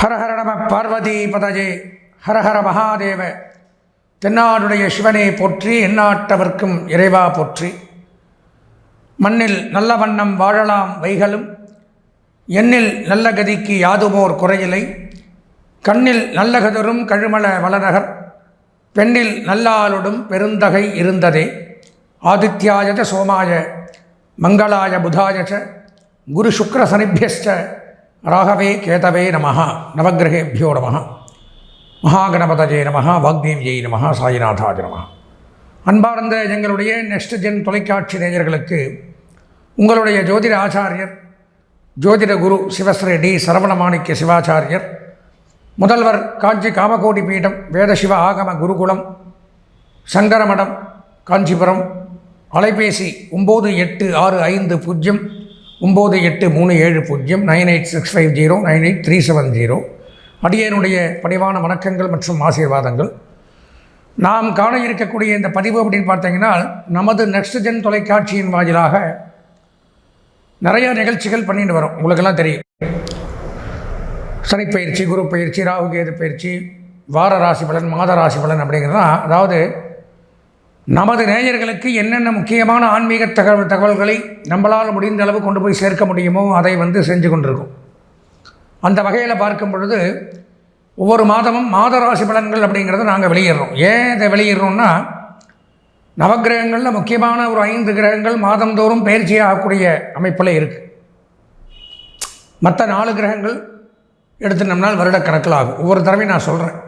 ஹரஹர நம பார்வதி பதஜே. ஹரஹர மகாதேவ. தென்னாடுடைய சிவனை போற்றி எந்நாட்டவர்க்கும் இறைவா போற்றி. மண்ணில் நல்ல வண்ணம் வாழலாம் வைகளும் எண்ணில் நல்ல கதிக்கு யாதுமோர் குறையிலை கண்ணில் நல்ல கதரும் கழுமல வளநகர் பெண்ணில் நல்லாளுடும் பெருந்தகை இருந்ததே. ஆதித்யாயஜ சோமாய மங்களாய புதாயச்ச குரு சுக்கர சனிபியஸ்ட ராகவே கேதவே நம நவகிரகேபியோ நம மகாகணபதஜே நம வாக்தேவியை நம சாயிநாதாஜ நம அன்பார்ந்த எங்களுடைய நெக்ஸ்ட் ஜென் தொலைக்காட்சி நேயர்களுக்கு உங்களுடைய ஜோதிட ஆச்சாரியர் ஜோதிட குரு சிவஸ்ரீ டி சரவணமாணிக்க சிவாச்சாரியர் முதல்வர் காஞ்சி காமகோடி பீடம் வேதசிவ ஆகம குருகுலம் சங்கரமடம் காஞ்சிபுரம் அலைபேசி ஒம்பது எட்டு ஆறு ஐந்து பூஜ்ஜியம் ஒம்பது எட்டு மூணு ஏழு பூஜ்ஜியம் nine eight six five zero nine eight three seven zero. அடியனுடைய பணிவான வணக்கங்கள் மற்றும் ஆசீர்வாதங்கள். நாம் காண இருக்கக்கூடிய இந்த பதிவு அப்படின்னு பார்த்தீங்கன்னா நமது நெக்ஸ்ட் ஜென் தொலைக்காட்சியின் வாயிலாக நிறைய நிகழ்ச்சிகள் பண்ணிட்டு வரோம். உங்களுக்கெல்லாம் தெரியும். சனிப்பயிற்சி குரு பயிற்சி ராகுகேது பயிற்சி வார ராசி பலன் மாத ராசி பலன் அப்படிங்கிறதான் அதாவது நமது நேயர்களுக்கு என்னென்ன முக்கியமான ஆன்மீக தகவல் தகவல்களை நம்மளால் முடிந்த அளவு கொண்டு போய் சேர்க்க முடியுமோ அதை வந்து செஞ்சு கொண்டிருக்கும். அந்த வகையில் பார்க்கும் பொழுது ஒவ்வொரு மாதமும் மாத ராசி பலன்கள் அப்படிங்கிறத நாங்கள் வெளியிடுறோம். ஏன் இதை வெளியிடுறோம்னா நவக்கிரகங்களில் முக்கியமான ஒரு ஐந்து கிரகங்கள் மாதந்தோறும் பயிற்சியாகக்கூடிய அமைப்பில் இருக்குது மற்ற நாலு கிரகங்கள் எடுத்துனோம்னால் வருடக்கணக்கில் ஆகும். ஒவ்வொரு தடவையும் நான் சொல்கிறேன்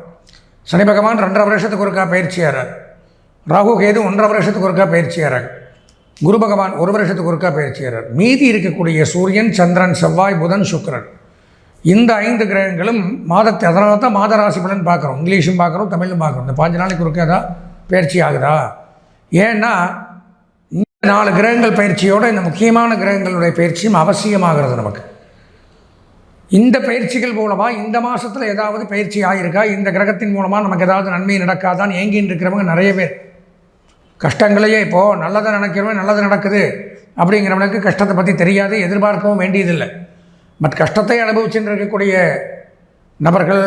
சனி பகவான் ரெண்டரை வருஷத்துக்கு ஒருக்கா பயிற்சியாகிறார் ராகு கேது ஒன்றரை வருஷத்துக்கு ஒருக்கா பயிற்சியாகிறாங்க குரு பகவான் ஒரு வருஷத்துக்கு ஒருக்கா பயிற்சியாகிறார் மீதி இருக்கக்கூடிய சூரியன் சந்திரன் செவ்வாய் புதன் சுக்கரன். இந்த ஐந்து கிரகங்களும் மாதத்தை அதனால தான் மாத ராசி பலன் பார்க்குறோம். இங்கிலீஷும் பார்க்குறோம் தமிழும் பார்க்குறோம். இந்த பாஞ்சு நாளைக்கு ஒருக்கா தான் பயிற்சி ஆகுதா? ஏன்னா இந்த நாலு கிரகங்கள் பயிற்சியோடு இந்த முக்கியமான கிரகங்களுடைய பயிற்சியும் அவசியமாகிறது நமக்கு. இந்த பயிற்சிகள் மூலமாக இந்த மாதத்தில் ஏதாவது பயிற்சி ஆகியிருக்கா இந்த கிரகத்தின் மூலமாக நமக்கு ஏதாவது நன்மை நடக்காதான்னு ஏங்கின்னு இருக்கிறவங்க நிறைய பேர். கஷ்டங்களையே இப்போது நல்லதை நினைக்கிறவன் நல்லது நடக்குது அப்படிங்கிறவனுக்கு கஷ்டத்தை பற்றி தெரியாது எதிர்பார்க்கவும் வேண்டியதில்லை. பட் கஷ்டத்தை அனுபவிச்சுட்டு இருக்கக்கூடிய நபர்கள்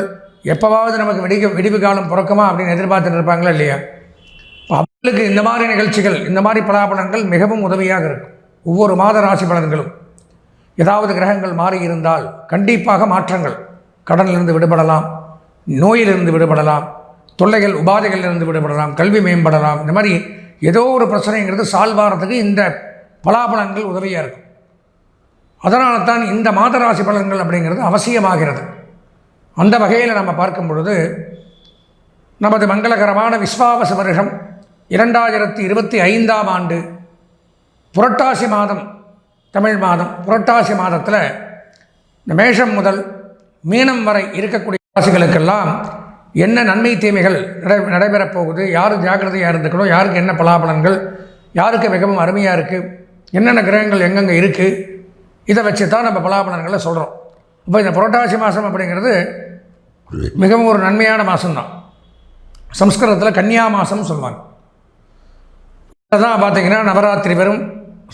எப்போவாவது நமக்கு விடிக விடிவு காலம் பிறக்குமா அப்படின்னு எதிர்பார்த்துட்டு இருப்பாங்களா இல்லையா? இப்போ அவங்களுக்கு இந்த மாதிரி நிகழ்ச்சிகள் இந்த மாதிரி பலாபலன்கள் மிகவும் உதவியாக இருக்கும். ஒவ்வொரு மாத ராசி பலன்களும். ஏதாவது கிரகங்கள் மாறி இருந்தால் கண்டிப்பாக மாற்றங்கள். கடனிலிருந்து விடுபடலாம் நோயிலிருந்து விடுபடலாம் தொல்லைகள் உபாதைகளிலிருந்து விடுபடலாம் கல்வி மேம்படலாம். இந்த மாதிரி ஏதோ ஒரு பிரச்சனைங்கிறது சால்வ் ஆகிறதுக்கு இந்த பலாபலன்கள் உதவியாக இருக்கும். அதனால தான் இந்த மாத ராசி பலன்கள் அப்படிங்கிறது அவசியமாகிறது. அந்த வகையில் நம்ம பார்க்கும் பொழுது நமது மங்களகரமான விஸ்வாவச வருஷம் இரண்டாயிரத்தி இருபத்தி ஐந்தாம் ஆண்டு புரட்டாசி மாதம் தமிழ் மாதம் புரட்டாசி மாதத்தில் இந்த மேஷம் முதல் மீனம் வரை இருக்கக்கூடிய ராசிகளுக்கெல்லாம் என்ன நன்மை தீமைகள் நடை நடைபெறப் போகுது யார் ஜாக்கிரதையாக இருந்துக்கணும்? யாருக்கு என்ன பலாபலன்கள்? யாருக்கு மிகவும் அருமையாக இருக்குது என்னென்ன கிரகங்கள் எங்கெங்கே இருக்குது இதை வச்சு தான் நம்ம பலாபலன்களை சொல்கிறோம் இப்போ இந்த புரட்டாசி மாதம் அப்படிங்கிறது மிகவும் ஒரு நன்மையான மாதம்தான் சம்ஸ்கிருதத்தில் கன்னியா மாதம்னு சொல்லுவாங்க. தான் பார்த்தீங்கன்னா நவராத்திரி வரும்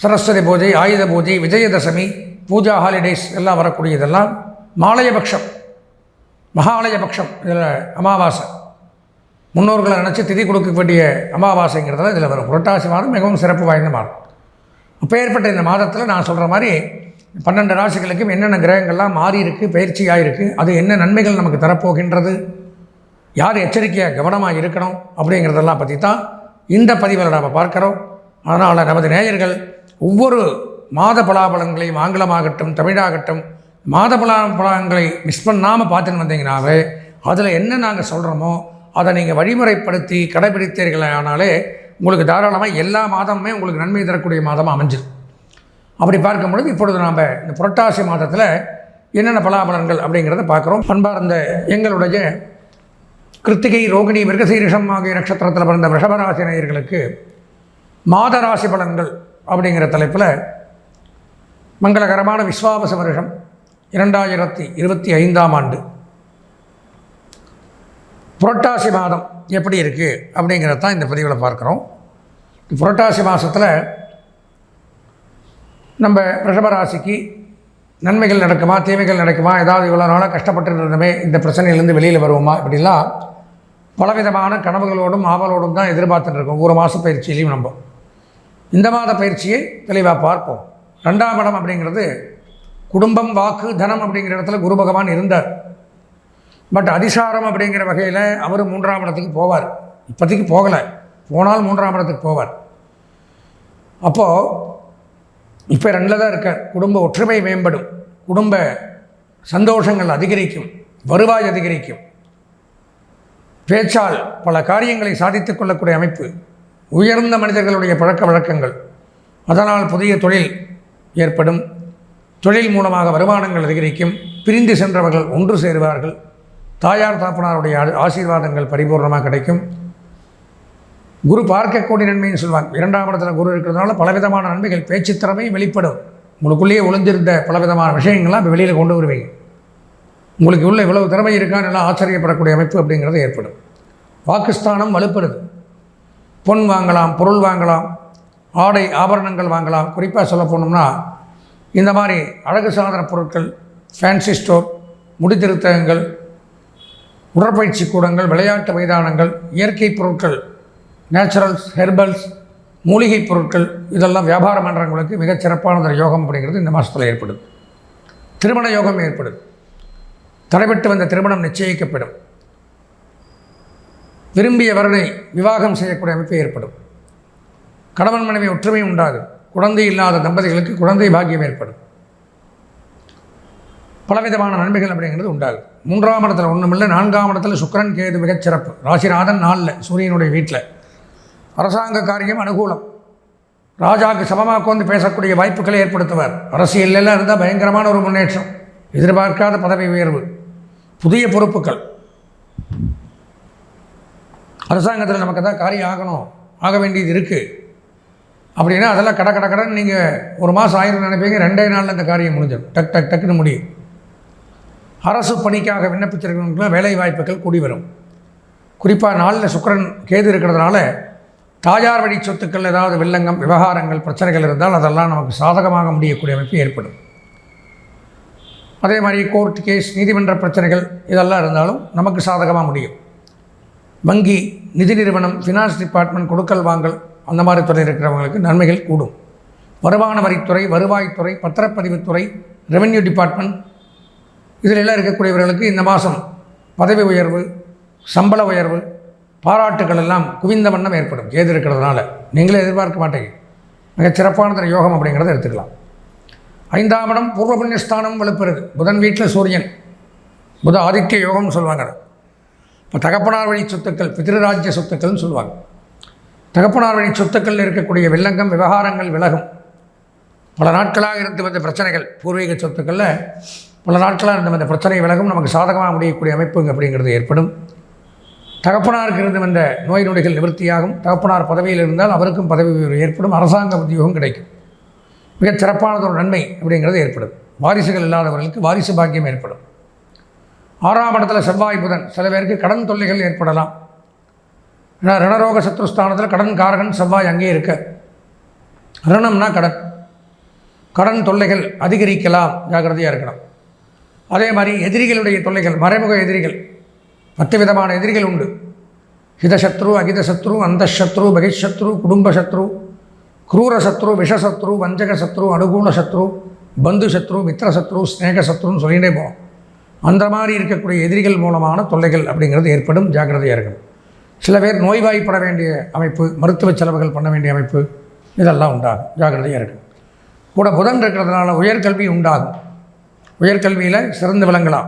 சரஸ்வதி பூஜை ஆயுத பூஜை விஜயதசமி பூஜா ஹாலிடேஸ் எல்லாம் வரக்கூடியதெல்லாம் மாலையபக்ஷம். மகாலயபக்ஷம் இதில் அமாவாசை. முன்னோர்களை நினச்சி திதி கொடுக்க வேண்டிய அமாவாசைங்கிறதுல இதில் வரும். புரட்டாசி மாதம் மிகவும் சிறப்பு வாய்ந்த மாதம். அப்பேற்பட்ட இந்த மாதத்தில் நான் சொல்கிற மாதிரி பன்னெண்டு ராசிகளுக்கும் என்னென்ன கிரகங்கள்லாம் மாறி இருக்கு பயிற்சியாக இருக்குது அது என்ன நன்மைகள் நமக்கு தரப்போகின்றது யார் எச்சரிக்கையாக கவனமாக இருக்கணும் அப்படிங்கிறதெல்லாம் பற்றி தான் இந்த பதிவில் நாம் பார்க்குறோம். அதனால் நமது நேயர்கள் ஒவ்வொரு மாத பலாபலங்களையும் ஆங்கிலமாகட்டும் தமிழாகட்டும் மாத பலா பலன்களை மிஸ் பண்ணாமல் பார்த்துன்னு வந்தீங்கன்னாவே அதில் என்ன நாங்கள் சொல்கிறோமோ அதை நீங்கள் வழிமுறைப்படுத்தி கடைபிடித்தீர்களானாலே உங்களுக்கு தாராளமாக எல்லா மாதமுமே உங்களுக்கு நன்மை தரக்கூடிய மாதமாக அமைஞ்சிடும் அப்படி பார்க்கும் பொழுது இப்பொழுது நாம் இந்த புரட்டாசி மாதத்தில் என்னென்ன பலாபலன்கள் அப்படிங்கிறத பார்க்குறோம். பண்பார்ந்த எங்களுடைய கிருத்திகை ரோகிணி மிருகசீரிஷம் ஆகிய நட்சத்திரத்தில் பிறந்த ரிஷபராசி நேயர்களுக்கு மாத ராசி பலன்கள் அப்படிங்கிற தலைப்பில் மங்களகரமான விஸ்வாபச வருஷம். இரண்டாயிரத்தி இருபத்தி ஐந்தாம் ஆண்டு. புரட்டாசி மாதம் எப்படி இருக்குது அப்படிங்கிறத தான் இந்த பதிவில் பார்க்குறோம். புரட்டாசி மாதத்தில் நம்ம ரிஷபராசிக்கு நன்மைகள் நடக்குமா தீமைகள் நடக்குமா ஏதாவது இவ்வளோ நாளாக கஷ்டப்பட்டு இருந்தமே இந்த பிரச்சனையிலேருந்து வெளியில் வருவோமா இப்படிலாம் பலவிதமான கனவுகளோடும் ஆவலோடும் தான் எதிர்பார்த்துட்டு இருக்கோம். ஒரு மாத பயிற்சியிலையும் நம்ம. இந்த மாத பயிற்சியை தெளிவாக பார்ப்போம். ரெண்டாம் இடம் அப்படிங்கிறது குடும்பம் வாக்கு தனம் அப்படிங்கிற இடத்துல குரு பகவான் இருந்தார். பட் அதிசாரம் அப்படிங்கிற வகையில் அவர் மூன்றாம் இடத்துக்கு போவார். இப்போதைக்கு போகலை. போனால் மூன்றாம் இடத்துக்கு போவார். அப்போது இப்போ ரெண்டில் தான் இருக்கார். குடும்ப ஒற்றுமை மேம்படும். குடும்ப சந்தோஷங்கள் அதிகரிக்கும். வருவாய் அதிகரிக்கும். பேச்சால் பல காரியங்களை சாதித்துக் கொள்ளக்கூடிய அமைப்பு. உயர்ந்த மனிதர்களுடைய பழக்க வழக்கங்கள். அதனால் புதிய தொழில் ஏற்படும். தொழில் மூலமாக வருமானங்கள் அதிகரிக்கும். பிரிந்து சென்றவர்கள் ஒன்று சேருவார்கள். தாயார் தாப்பனாருடைய ஆசீர்வாதங்கள் பரிபூர்ணமாக கிடைக்கும். குரு பார்க்கக்கூடிய நன்மைன்னு சொல்லுவாங்க இரண்டாம் இடத்துல குரு இருக்கிறதுனால பலவிதமான நன்மைகள் பேச்சுத்திறமை வெளிப்படும். உங்களுக்குள்ளேயே ஒளிந்திருந்த பலவிதமான விஷயங்கள்லாம் இப்போ வெளியில் கொண்டு வருவீங்க. உங்களுக்கு உள்ள இவ்வளவு திறமை இருக்கான்னு எல்லாம் ஆச்சரியப்படக்கூடிய அமைப்பு அப்படிங்கிறது ஏற்படும். பாகிஸ்தானம் வலுப்படுது பொன் வாங்கலாம் பொருள் வாங்கலாம் ஆடை ஆபரணங்கள் வாங்கலாம். குறிப்பாக சொல்ல போனோம்னா இந்த மாதிரி அழகு சாதன பொருட்கள் ஃபேன்சி ஸ்டோர் முடித்திருத்தகங்கள் உடற்பயிற்சி கூடங்கள் விளையாட்டு மைதானங்கள் இயற்கை பொருட்கள் நேச்சுரல்ஸ் ஹெர்பல்ஸ் மூலிகைப் பொருட்கள் இதெல்லாம் வியாபார மன்றங்களுக்கு மிகச் சிறப்பான யோகம் அப்படிங்கிறது இந்த மாதத்தில் ஏற்படுது. திருமண யோகம் ஏற்படுது. தடைபட்டு வந்த திருமணம் நிச்சயிக்கப்படும். விரும்பிய வரனை விவாகம் செய்யக்கூடிய அமைப்பு ஏற்படும். கணவன் மனைவி ஒற்றுமை உண்டாகும். குழந்தை இல்லாத தம்பதிகளுக்கு குழந்தை பாக்கியம் ஏற்படும். பலவிதமான நன்மைகள் அப்படிங்கிறது உண்டாகும். மூன்றாம் இடத்துல ஒன்றுமில்லை நான்காம் இடத்துல சுக்கிரன் கேது மிகச்சிறப்பு ராசிநாதன் நாளில் சூரியனுடைய வீட்டில் அரசாங்க காரியம் அனுகூலம். ராஜாவுக்கு சமமாக வந்து பேசக்கூடிய வாய்ப்புகளை ஏற்படுத்துவார். அரசியலெல்லாம் இருந்தால் பயங்கரமான ஒரு முன்னேற்றம். எதிர்பார்க்காத பதவி உயர்வு. புதிய பொறுப்புகள். அரசாங்கத்தில் நமக்கு தான் காரியம் ஆகணும். ஆக வேண்டியது இருக்குது அப்படின்னா அதெல்லாம் கட கட கடன் நீங்கள் ஒரு மாதம் ஆயிரம் நினைப்பீங்க ரெண்டே நாளில் அந்த காரியம் முடிஞ்சிடும். டக் டக் டக்குன்னு முடியும். அரசு பணிக்காக விண்ணப்பிச்சிருக்கிறவங்களுக்கு வேலை வாய்ப்புகள் கூடி வரும். குறிப்பாக நாளில் சுக்கரன் கேது இருக்கிறதுனால தாயார் வழி சொத்துக்கள் ஏதாவது வில்லங்கம் விவகாரங்கள் பிரச்சனைகள் இருந்தால் அதெல்லாம் நமக்கு சாதகமாக முடியக்கூடிய அமைப்பு ஏற்படும். அதே மாதிரி கோர்ட் கேஸ் நீதிமன்ற பிரச்சனைகள் இதெல்லாம் இருந்தாலும் நமக்கு சாதகமாக முடியும். வங்கி நிதி நிறுவனம் ஃபினான்ஸ் டிபார்ட்மெண்ட் கொடுக்கல் வாங்கல் அந்த மாதிரி துறை இருக்கிறவங்களுக்கு நன்மைகள் கூடும். வருமான வரித்துறை வருவாய்த்துறை பத்திரப்பதிவுத்துறை ரெவென்யூ டிபார்ட்மெண்ட் இதில் எல்லாம் இருக்கக்கூடியவர்களுக்கு இந்த மாதம் பதவி உயர்வு சம்பள உயர்வு பாராட்டுகள் எல்லாம் குவிந்த வண்ணம் ஏற்படும். ஏது இருக்கிறதுனால. நீங்களே எதிர்பார்க்க மாட்டீங்க. மிகச் சிறப்பான யோகம் அப்படிங்கிறத எடுத்துக்கலாம். ஐந்தாம் இடம் பூர்வ புண்ணியஸ்தானம் வலுப்பெறுது. புதன் வீட்டில் சூரியன். புத ஆதித்ய யோகம்னு சொல்லுவாங்க இப்போ தகப்பனார் வழி சொத்துக்கள் பிதிருராஜ்ய சொத்துக்கள்னு சொல்லுவாங்க. தகப்பனார் வழி சொத்துக்களில் இருக்கக்கூடிய வில்லங்கம் விவகாரங்கள் விலகும். பல நாட்களாக இருந்து வந்த பிரச்சனைகள் பூர்வீக சொத்துக்களில் பல நாட்களாக இருந்து வந்த பிரச்சனை விலகும். நமக்கு சாதகமாக முடியக்கூடிய அமைப்பு அப்படிங்கிறது ஏற்படும். தகப்பனாருக்கு இருந்து வந்த நோய் நொடிகள் நிவர்த்தியாகும். தகப்பனார் பதவியில் இருந்தால் அவருக்கும் பதவி உயர்வு ஏற்படும். அரசாங்க உத்தியோகம் கிடைக்கும். மிகச் சிறப்பானது ஒரு நன்மை அப்படிங்கிறது ஏற்படும். வாரிசுகள் இல்லாதவர்களுக்கு வாரிசு பாக்கியம் ஏற்படும். ஆறாம் இடத்துல செவ்வாய் புதன். சில பேருக்கு கடன் தொல்லைகள் ஏற்படலாம். ஏன்னா ரணரோக சத்ருஸ்தானத்தில் கடன் காரகன் செவ்வாய் அங்கே இருக்க. ரணம்னா கடன். கடன் தொல்லைகள் அதிகரிக்கலாம். ஜாகிரதையாக இருக்கணும். அதே மாதிரி எதிரிகளுடைய தொல்லைகள் மறைமுக எதிரிகள். பத்து விதமான எதிரிகள் உண்டு. ஹிதசத்ரு அகிதசத்ரு அந்தசத்ரு பகிஷத்ரு குடும்பசத்ரு குரூரசத்ரு விஷசத்ரு வஞ்சகசத்ரு அனுகூலசத்ரு பந்து சத்ரு மித்திரசத்ரு ஸ்நேகசத்ருன்னு சொல்லிகிட்டே போவோம் அந்த மாதிரி இருக்கக்கூடிய எதிரிகள் மூலமான தொல்லைகள் அப்படிங்கிறது ஏற்படும். ஜாக்கிரதையாக இருக்கணும். சில பேர் நோய்வாய்ப்பட வேண்டிய அமைப்பு மருத்துவ செலவுகள் பண்ண வேண்டிய அமைப்பு இதெல்லாம் உண்டாகும். ஜாக்கிரதையாக இருக்கும் கூட புதன் இருக்கிறதுனால உயர்கல்வி உண்டாகும். உயர்கல்வியில் சிறந்து விளங்கலாம்.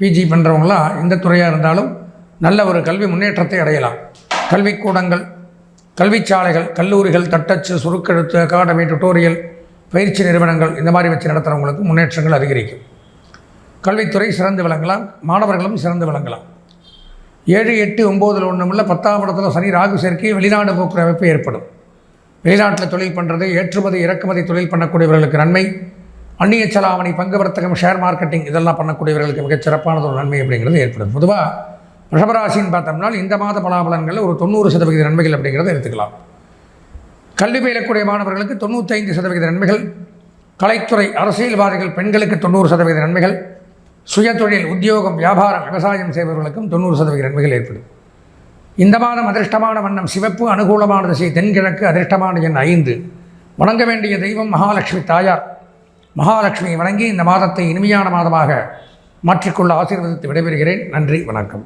பிஜி பண்ணுறவங்களாம் எந்த துறையாக இருந்தாலும் நல்ல ஒரு கல்வி முன்னேற்றத்தை அடையலாம். கல்விக்கூடங்கள் கல்விச்சாலைகள் கல்லூரிகள் தட்டச்சு சுருக்கெழுத்து அகாடமி டுட்டோரியல் பயிற்சி நிறுவனங்கள் இந்த மாதிரி வச்சு நடத்துகிறவங்களுக்கு முன்னேற்றங்கள் அதிகரிக்கும். கல்வித்துறை சிறந்து விளங்கலாம். மாணவர்களும் சிறந்து விளங்கலாம். ஏழு எட்டு ஒம்போதில் ஒன்றுமில்ல பத்தாம் இடத்துல சனி ராகு சேர்க்கை வெளிநாடு போக்குற அமைப்பு ஏற்படும். வெளிநாட்டில் தொழில் பண்ணுறது ஏற்றுமதி இறக்குமதி தொழில் பண்ணக்கூடியவர்களுக்கு நன்மை. அந்நிய செலாவணி பங்கு வர்த்தகம் ஷேர் மார்க்கெட்டிங் இதெல்லாம் பண்ணக்கூடியவர்களுக்கு மிகச் சிறப்பானது ஒரு நன்மை அப்படிங்கிறது ஏற்படும். பொதுவாக ரிஷபராசின்னு பார்த்தோம்னால் இந்த மாத பலாபலன்களில் ஒரு தொண்ணூறு சதவிகித நன்மைகள் அப்படிங்கிறத எடுத்துக்கலாம். கல்வி பயிலக்கூடிய மாணவர்களுக்கு தொண்ணூத்தைந்து சதவிகித நன்மைகள். கலைத்துறை அரசியல்வாதிகள் பெண்களுக்கு தொண்ணூறு சதவீத நன்மைகள். சுயதொழில் உத்தியோகம் வியாபாரம் விவசாயம் செய்பவர்களுக்கும் தொண்ணூறு சதவீத நன்மைகள் ஏற்படும். இந்த மாதம் அதிர்ஷ்டமான வண்ணம் சிவப்பு அனுகூலமான திசை தென்கிழக்கு அதிர்ஷ்டமான எண் ஐந்து. வணங்க வேண்டிய தெய்வம் மகாலட்சுமி தாயார். மகாலட்சுமியை வணங்கி இந்த மாதத்தை இனிமையான மாதமாக மாற்றிக்கொள்ள ஆசீர்வதித்து விடைபெறுகிறேன். நன்றி வணக்கம்.